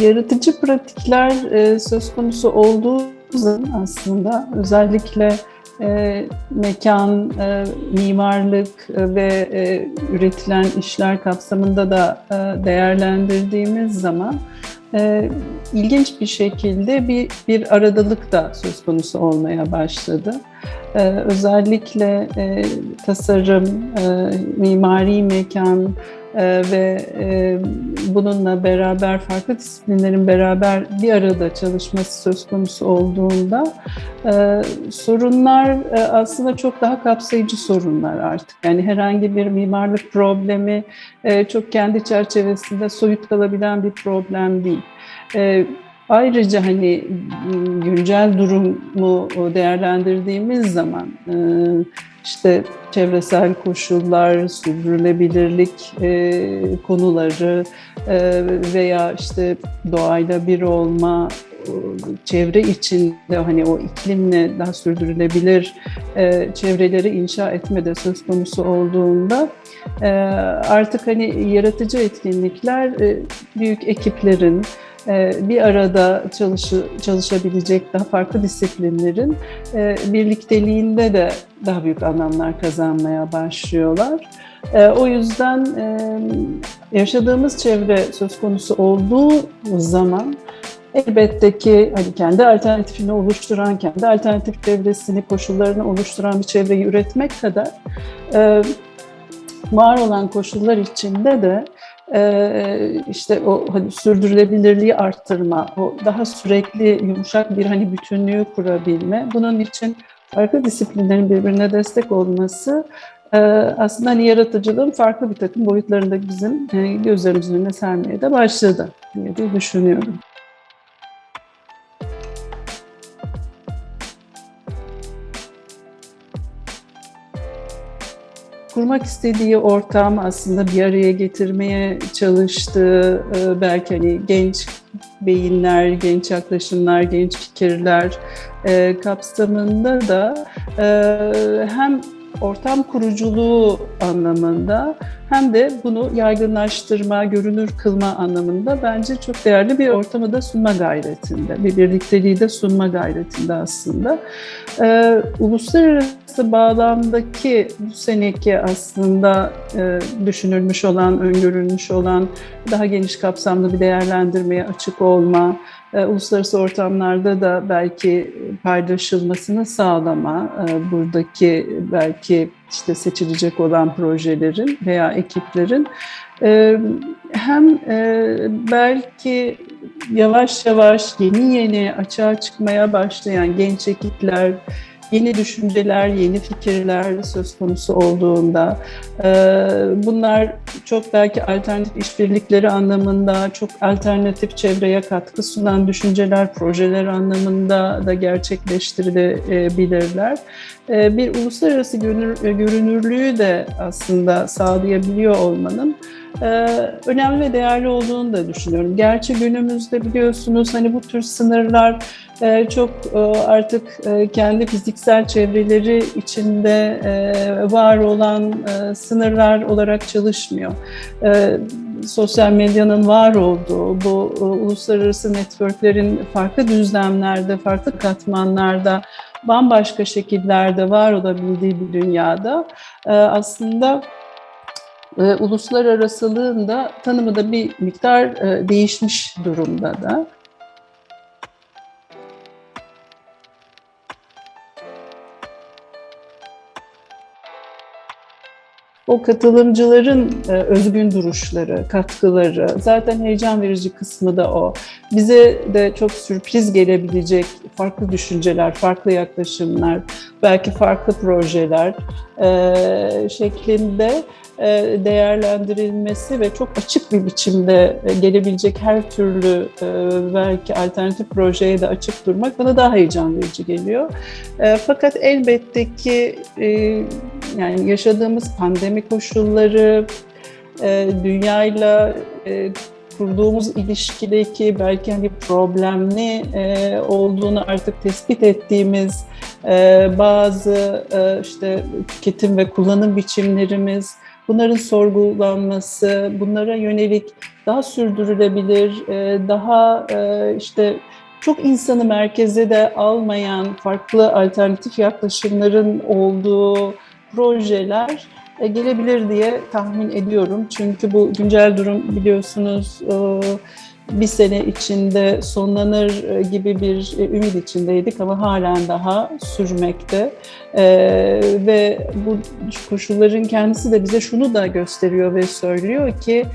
Yaratıcı pratikler e, söz konusu olduğu zaman aslında özellikle e, mekan, e, mimarlık e, ve e, üretilen işler kapsamında da e, değerlendirdiğimiz zaman e, ilginç bir şekilde bir, bir aradalık da söz konusu olmaya başladı. E, özellikle e, tasarım, e, mimari mekan, ee, ve e, bununla beraber farklı disiplinlerin beraber bir arada çalışması söz konusu olduğunda e, sorunlar e, aslında çok daha kapsayıcı sorunlar artık. Yani herhangi bir mimarlık problemi çok kendi çerçevesinde soyut kalabilen bir problem değil. Ayrıca hani güncel durumu değerlendirdiğimiz zaman e, işte çevresel koşullar, sürdürülebilirlik e, konuları veya işte doğayla bir olma, çevre içinde hani o iklimle daha sürdürülebilir e, çevreleri inşa etmede söz konusu olduğunda e, artık hani yaratıcı etkinlikler e, büyük ekiplerin bir arada çalışı, çalışabilecek daha farklı disiplinlerin e, birlikteliğinde de daha büyük anlamlar kazanmaya başlıyorlar. E, o yüzden yaşadığımız çevre söz konusu olduğu zaman elbette ki hani kendi alternatifini oluşturan, kendi alternatif çevresini, koşullarını oluşturan bir çevreyi üretmek kadar var olan koşullar içinde de ee, işte o hani sürdürülebilirliği arttırma, o daha sürekli yumuşak bir hani bütünlüğü kurabilme. Bunun için farklı disiplinlerin birbirine destek olması e, aslında hani yaratıcılığın farklı bir takım boyutlarında bizim e, gözlerimizin önüne sermeye de başladı diye düşünüyorum. Kurmak istediği ortam aslında bir araya getirmeye çalıştığı e, belki hani genç beyinler, genç yaklaşımlar, genç fikirler e, kapsamında da e, hem ortam kuruculuğu anlamında hem de bunu yaygınlaştırma, görünür kılma anlamında bence çok değerli bir ortamı da sunma gayretinde, bir birlikteliği de sunma gayretinde aslında. Ee, uluslararası bağlamdaki bu seneki aslında e, düşünülmüş olan, öngörülmüş olan daha geniş kapsamlı bir değerlendirmeye açık olma, e, uluslararası ortamlarda da belki paylaşılmasını sağlama, e, buradaki belki işte seçilecek olan projelerin veya ekiplerin e, hem e, belki yavaş yavaş yeni yeni açığa çıkmaya başlayan genç ekipler, yeni düşünceler, yeni fikirler söz konusu olduğunda e, bunlar çok belki alternatif işbirlikleri anlamında, çok alternatif çevreye katkı sunan düşünceler, projeler anlamında da gerçekleştirilebilirler. E, bir uluslararası görünürlüğü de aslında sağlayabiliyor olmanın e, önemli ve değerli olduğunu da düşünüyorum. Gerçi günümüzde biliyorsunuz hani bu tür sınırlar e, çok e, artık e, kendi fiziksel çevreleri içinde var olan sınırlar olarak çalışmıyor. Sosyal medyanın var olduğu, bu uluslararası networklerin farklı düzlemlerde, farklı katmanlarda, bambaşka şekillerde var olabildiği bir dünyada aslında uluslararasılığın da tanımı da bir miktar değişmiş durumda da. o katılımcıların e, özgün duruşları, katkıları, zaten heyecan verici kısmı da o. Bize de çok sürpriz gelebilecek farklı düşünceler, farklı yaklaşımlar, belki farklı projeler e, şeklinde e, değerlendirilmesi ve çok açık bir biçimde e, gelebilecek her türlü e, belki alternatif projeye de açık durmak bana daha heyecan verici geliyor. Fakat elbette ki yani yaşadığımız pandemi koşulları, dünyayla kurduğumuz ilişkideki belki hani problemli olduğunu artık tespit ettiğimiz bazı işte tüketim ve kullanım biçimlerimiz, bunların sorgulanması, bunlara yönelik daha sürdürülebilir, daha işte çok insanı merkeze de almayan farklı alternatif yaklaşımların olduğu projeler e, gelebilir diye tahmin ediyorum. Çünkü bu güncel durum biliyorsunuz e, bir sene içinde sonlanır e, gibi bir ümit içindeydik ama halen daha sürmekte. ve bu koşulların kendisi de bize şunu da gösteriyor ve söylüyor ki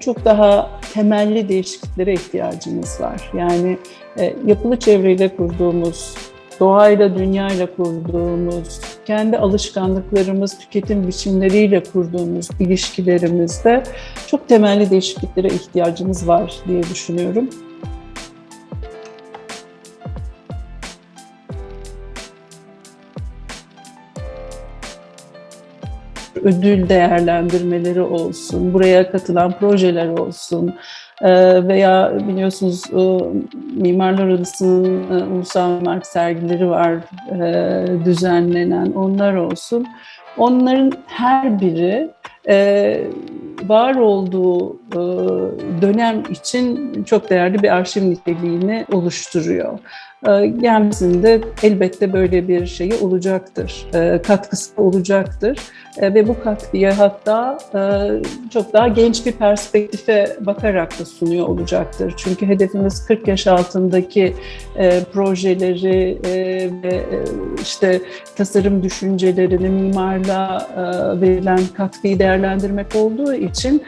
çok daha temelli değişikliklere ihtiyacımız var. Yani yapılı çevreyle kurduğumuz doğayla, dünyayla kurduğumuz, kendi alışkanlıklarımız, tüketim biçimleriyle kurduğumuz ilişkilerimizde çok temelli değişikliklere ihtiyacımız var diye düşünüyorum. Ödül değerlendirmeleri olsun, buraya katılan projeler olsun, ee, veya biliyorsunuz Mimarlar Odası'nın e, ulusal mimar sergileri var e, düzenlenen onlar olsun. Onların her biri e, var olduğu dönem için çok değerli bir arşiv niteliğini oluşturuyor. Gelmesinde elbette böyle bir şeyi olacaktır, katkısı olacaktır. E, ve bu katkıyı hatta e, çok daha genç bir perspektife bakarak da sunuyor olacaktır. Çünkü hedefimiz 40 yaş altındaki e, projeleri ve işte tasarım düşüncelerini mimarla verilen katkıyı değerlendirmek olduğu için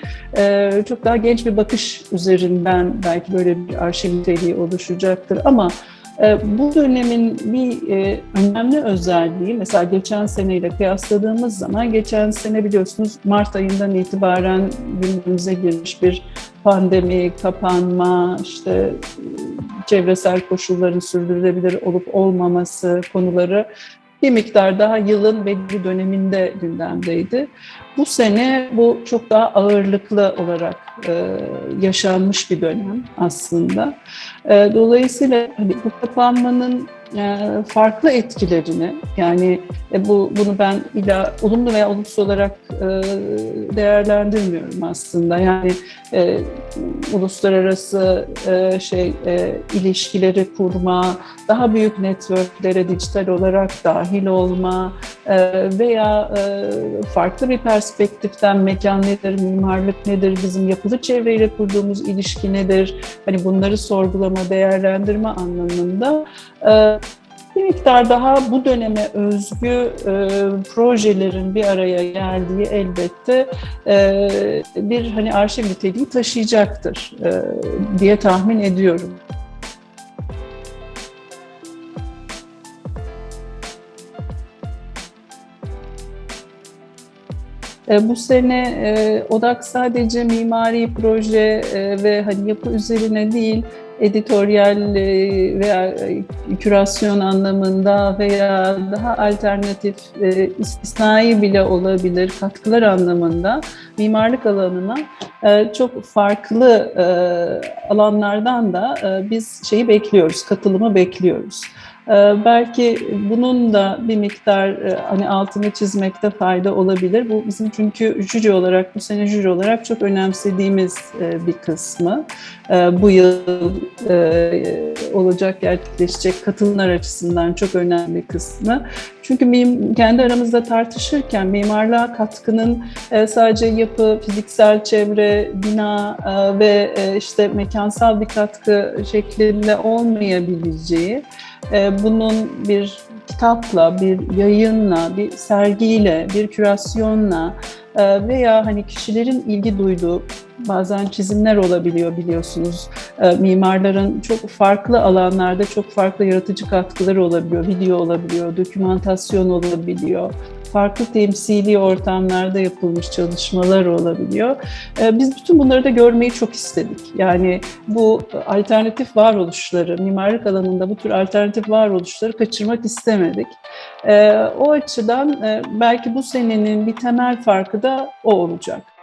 çok daha genç bir bakış üzerinden belki böyle bir arşiv niteliği oluşacaktır. Ama ee, bu dönemin bir e, önemli özelliği mesela geçen seneyle kıyasladığımız zaman geçen sene biliyorsunuz Mart ayından itibaren gündemimize girmiş bir pandemi, kapanma, işte çevresel koşulların sürdürülebilir olup olmaması konuları bir miktar daha yılın belli döneminde gündemdeydi. Bu sene bu çok daha ağırlıklı olarak e, yaşanmış bir dönem aslında. E, dolayısıyla hani bu kapanmanın e, farklı etkilerini yani e, bu bunu ben ila olumlu veya olumsuz olarak e, değerlendirmiyorum aslında. Yani e, uluslararası e, şey e, ilişkileri kurma, daha büyük networklere dijital olarak dahil olma e, veya e, farklı bir perspektiften mekan nedir, mimarlık nedir, bizim yapılı çevreyle kurduğumuz ilişki nedir? Hani bunları sorgulama, değerlendirme anlamında e, bir miktar daha bu döneme özgü e, projelerin bir araya geldiği elbette e, bir hani arşiv niteliği taşıyacaktır e, diye tahmin ediyorum. Bu sene e, odak sadece mimari proje e, ve hani yapı üzerine değil, editoryal veya kürasyon anlamında veya daha alternatif istisnai bile olabilir katkılar anlamında mimarlık alanına çok farklı alanlardan da biz şeyi bekliyoruz, katılımı bekliyoruz. Ee, belki bunun da bir miktar e, hani altını çizmekte fayda olabilir. Bu bizim çünkü jüri olarak, bu sene jüri olarak çok önemsediğimiz e, bir kısmı. E, bu yıl olacak, gerçekleşecek katılımlar açısından çok önemli kısmı. Çünkü kendi aramızda tartışırken mimarlığa katkının sadece yapı, fiziksel çevre, bina ve işte mekansal bir katkı şeklinde olmayabileceği, bunun bir kitapla, bir yayınla, bir sergiyle, bir kürasyonla e, veya hani kişilerin ilgi duyduğu bazen çizimler olabiliyor biliyorsunuz. E, mimarların çok farklı alanlarda çok farklı yaratıcı katkıları olabiliyor. Video olabiliyor, dokümantasyon olabiliyor farklı temsili ortamlarda yapılmış çalışmalar olabiliyor. Ee, biz bütün bunları da görmeyi çok istedik. Yani bu alternatif varoluşları, mimarlık alanında bu tür alternatif varoluşları kaçırmak istemedik. Ee, o açıdan e, belki bu senenin bir temel farkı da o olacak.